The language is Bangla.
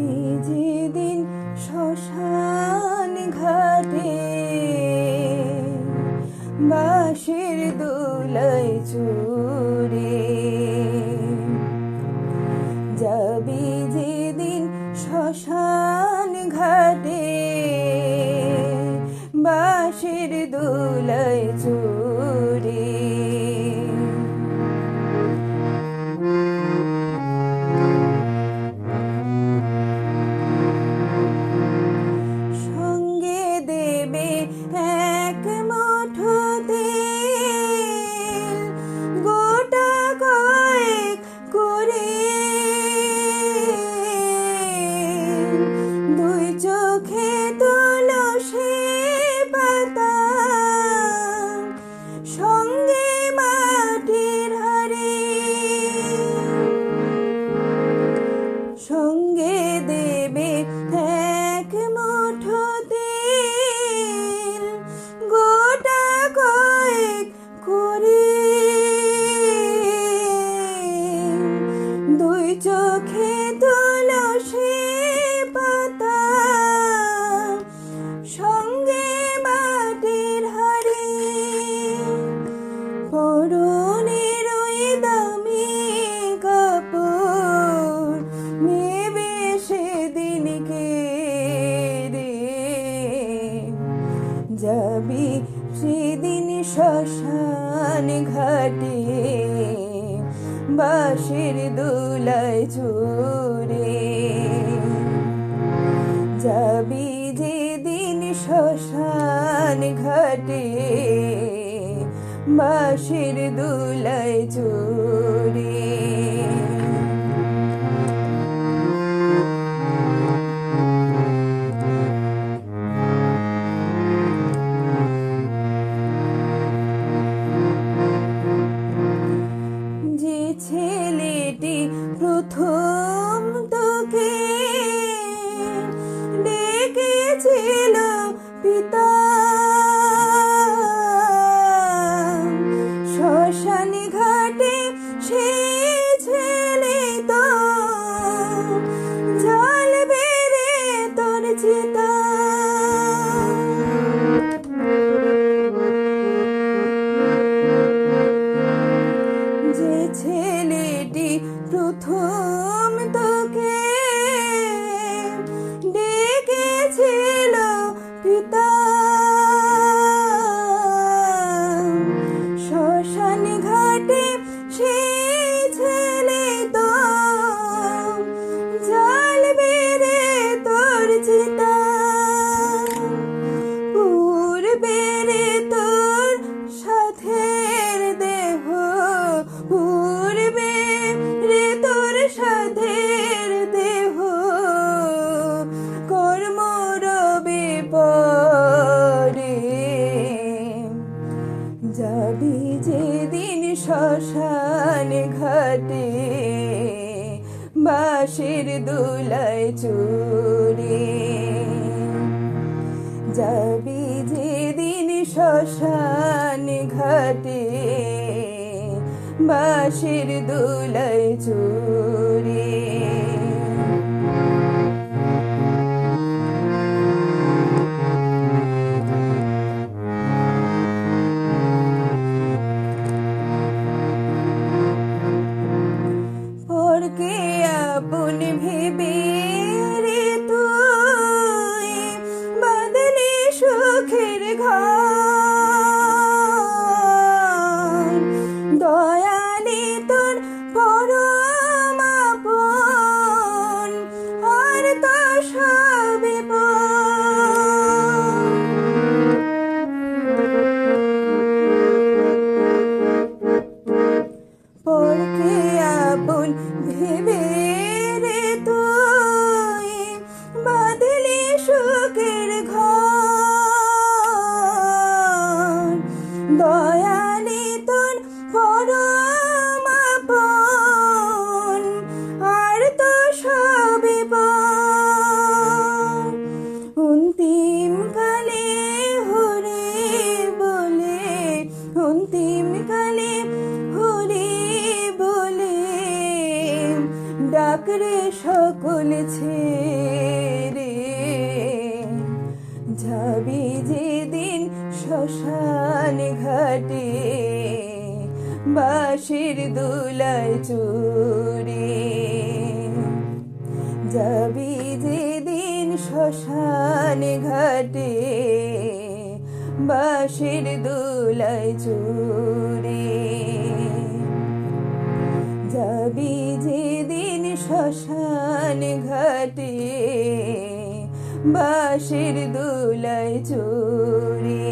কাটি যেদিন শ্মশান ঘাটে বাঁশের এক গোটা করে। দুই চোখে তো চোখে তুলসী পাতা, সঙ্গে মাটির হাড়ি। পরনের ওই দামি কাপড় নেবে সেদিনকে রে। যাবি সেদিন শ্মশান ঘাটে। বাঁশের দুলাই চড়ে যাবি যেদিন শ্মশান ঘাটে বাঁশের দোলায় চড়ে vida. শ্মশান ঘাটে বাঁশের দুলাই চুরি। যাবি যেদিন শ্মশান ঘাটে বাঁশের দুলাই চড়ে অন্তিম কালে হরে বলে ডাকরে সকল ছেড়ে যাবি যেদিন শ্মশান ঘাটে বাঁশের দোলায় চড়ে যাবি যেদিন শ্মশান ঘাটে বাঁশের দুলাই চুরে। যাবি যেদিন শ্মশান ঘাটে বাঁশের দুলাই চড়ে